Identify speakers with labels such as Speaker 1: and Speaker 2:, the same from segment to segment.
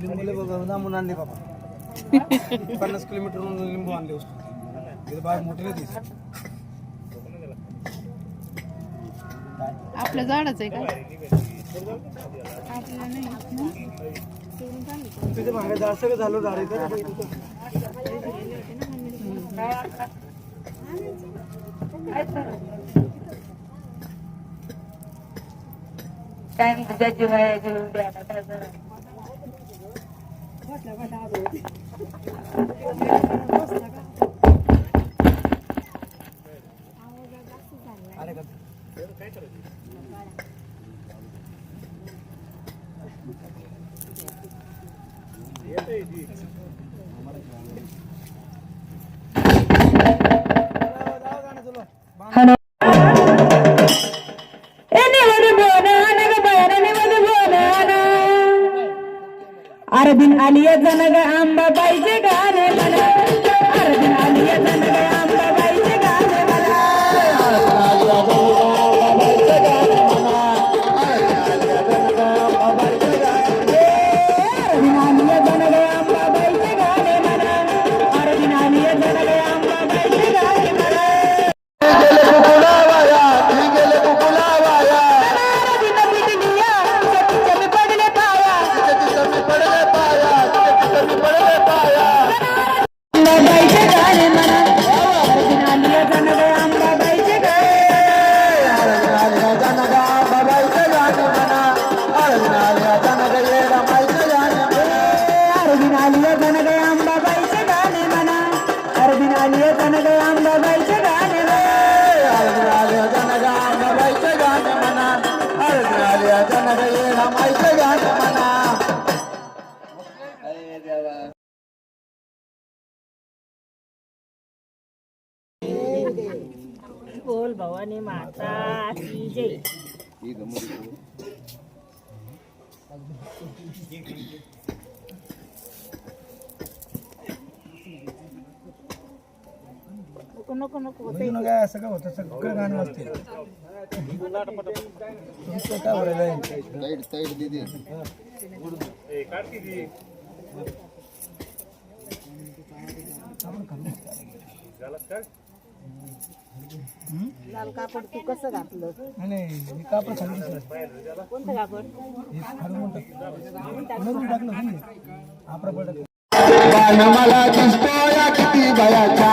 Speaker 1: लिंबूले बघा लांबून आणले बाबा. पन्नास किलोमीटर लिंबू आणले वस्तू. इथे बाग मोठी नाही.
Speaker 2: आपल्या झाडाचं आहे का? आपल्याला नाही
Speaker 1: तिथे मागे झाड सगळं झालं झाड इथं.
Speaker 3: टाइम नाही तुझ्या जीवाया द्या काय अर्जुन आली जन ग आंबाबाईचे गाणे म्हणा. अर्जुन आली जन बोल भवानी माता की जय. नको नको नको
Speaker 1: जुनं म्हणजे काय होतं? सगळं गाणं वाजते तुमचं काय बोलायला
Speaker 3: लाल कापड तू कसं घातलं
Speaker 1: नाही हे कापड सांगितलं
Speaker 3: कोणतं कापड?
Speaker 1: हे टाकलं आपला पडत
Speaker 4: मला दिसतोय किती भयाचा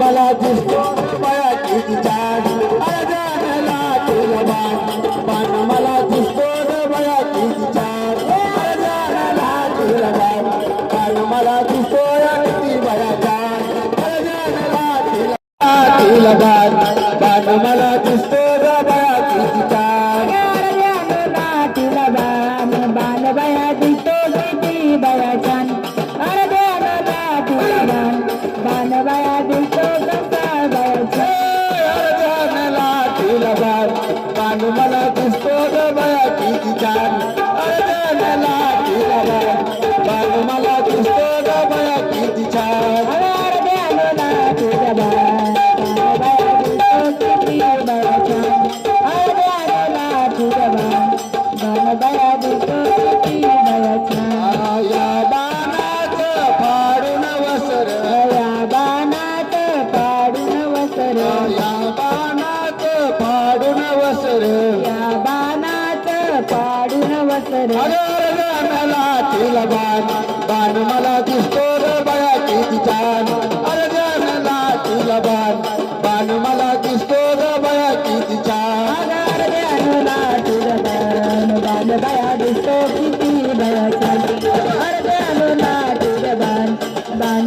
Speaker 4: मला दिसतो बया किती छान अर्जनला बाण बाण मला
Speaker 3: दिसतो
Speaker 4: ग बया किती छान. बाण बाण मला दिसतो या किती बया छान अर्जनला बाण बाण मला दिसतो ग बया
Speaker 3: बाण बाण
Speaker 4: लाटीला बाण बाण मला दिसतो रे बया किती छान. अरे जान लाटीला बाण बाण मला दिसतो रे बया किती छान.
Speaker 3: अर्ध्यानं लाटूर बाण बाण बाया दिसतो किती बया छान. अर्ध्यानं लाटूर बाण बाण